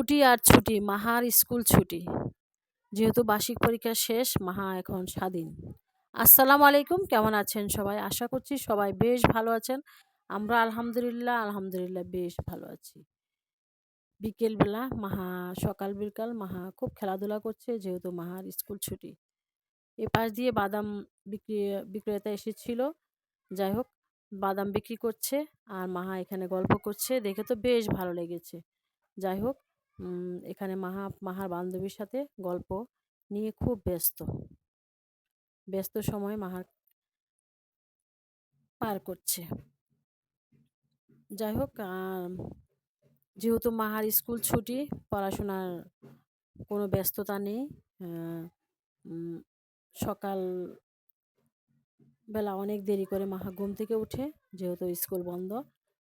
ছুটি আর ছুটি, মাহার স্কুল ছুটি। যেহেতু বার্ষিক পরীক্ষা শেষ, মাহা এখন স্বাধীন। আসসালামু আলাইকুম, কেমন আছেন সবাই? আশা করছি সবাই বেশ ভালো আছেন। আমরা আলহামদুলিল্লাহ আলহামদুলিল্লাহ বেশ ভালো আছি। বিকেলবেলা মাহা, সকাল বিকাল মাহা খুব খেলাধুলা করছে, যেহেতু মাহার স্কুল ছুটি। এ পাশ দিয়ে বাদাম বিক্রি, বিক্রেতা এসেছিল। যাই হোক, বাদাম বিক্রি করছে আর মাহা এখানে গল্প করছে, দেখে তো বেশ ভালো লেগেছে। যাই হোক এখানে মাহা, মাহার বান্ধবীর সাথে গল্প নিয়ে খুব ব্যস্ত। ব্যস্ত সময় মাহার পার করছে। যাই হোক যেহেতু মাহার স্কুল ছুটি, পড়াশোনার কোনো ব্যস্ততা নেই সকাল বেলা অনেক দেরি করে মাহা ঘুম থেকে উঠে, যেহেতু স্কুল বন্ধ।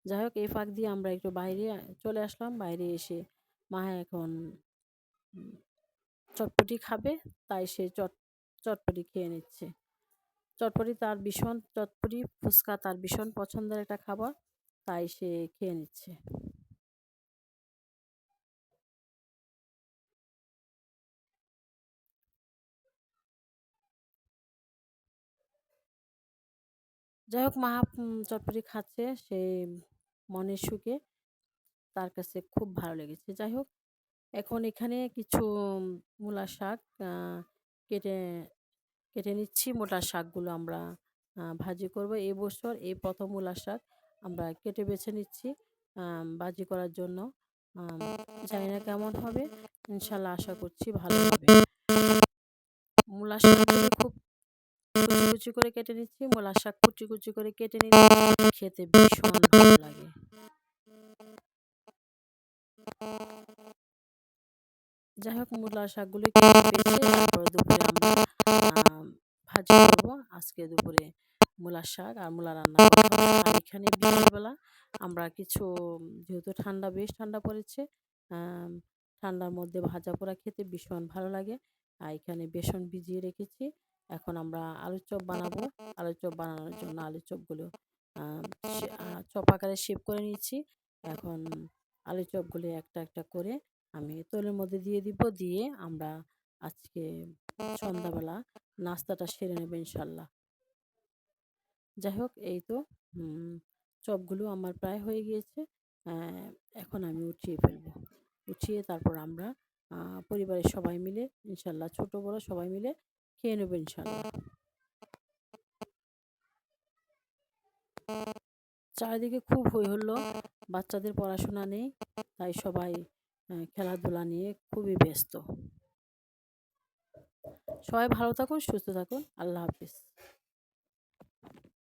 যাই হোক, এই ফাঁক দিয়ে আমরা একটু বাইরে চলে আসলাম, বাইরে এসে মা এখন চটপটি খাবে, তাই সে চট, চটপটি খেয়ে নিচ্ছে। চটপটি তার ভীষণ, চটপটি ফুচকা তার ভীষণ পছন্দের একটা খাবার, তাই সে খেয়ে নিচ্ছে। যাই হোক মা চটপটি খাচ্ছে, সে মনের সুখে তার কাছে খুব ভালো লেগেছে। যাই হোক, এখন এখানে কিছু মূলা শাক কেটে কেটে নিচ্ছি। মোটা শাকগুলো আমরা ভাজি করব। এই বছর এই প্রথম মূলা শাক আমরা কেটে বেছে নিচ্ছি ভাজি করার জন্য। জানি না কেমন হবে। ইনশাল্লাহ আশা করছি ভালো হবে। মূলা শাকগুলো খুব কুচি কুচি করে কেটে নিচ্ছি। মূলা শাক কুচি কুচি করে কেটে নিলে খেতে ভীষণ ভালো লাগে। যাই হোক মূলা শাকগুলো তারপরে দুপুরে আমরা ভাজি করব। আজকে দুপুরে মূলা শাক আর মূলা রান্না আর এখানে বিকেলবেলা আমরা কিছু যেহেতু ঠান্ডা, বেশ ঠান্ডা পড়েছে ঠান্ডার মধ্যে ভাজা পোড়া খেতে ভীষণ ভালো লাগে। আর এখানে বেসন ভিজিয়ে রেখেছি। এখন আমরা আলুর চপ বানাবো। আলুর চপ বানানোর জন্য আলুর চপগুলো চপ আকারে শেপ করে নিচ্ছি এখন আলুর চপগুলো একটা একটা করে আমি তেলের মধ্যে দিয়ে দিব। দিয়ে আমরা আজকে সন্ধ্যাবেলা নাস্তাটা সেরে নেব ইনশাল্লাহ। যাই হোক, এই তো চপগুলো আমার প্রায় হয়ে গিয়েছে। এখন আমি উঠিয়ে ফেলব। উঠিয়ে তারপর আমরা পরিবারের সবাই মিলে, ইনশাল্লাহ ছোট, বড় সবাই মিলে খেয়ে নেব ইনশাল্লাহ। চারিদিকে খুব হই হলো বাচ্চাদের পড়াশোনা নেই, তাই সবাই খেলাধুলা নিয়ে খুবই ব্যস্ত। সবাই ভালো থাকুন, সুস্থ থাকুন। আল্লাহ হাফিজ।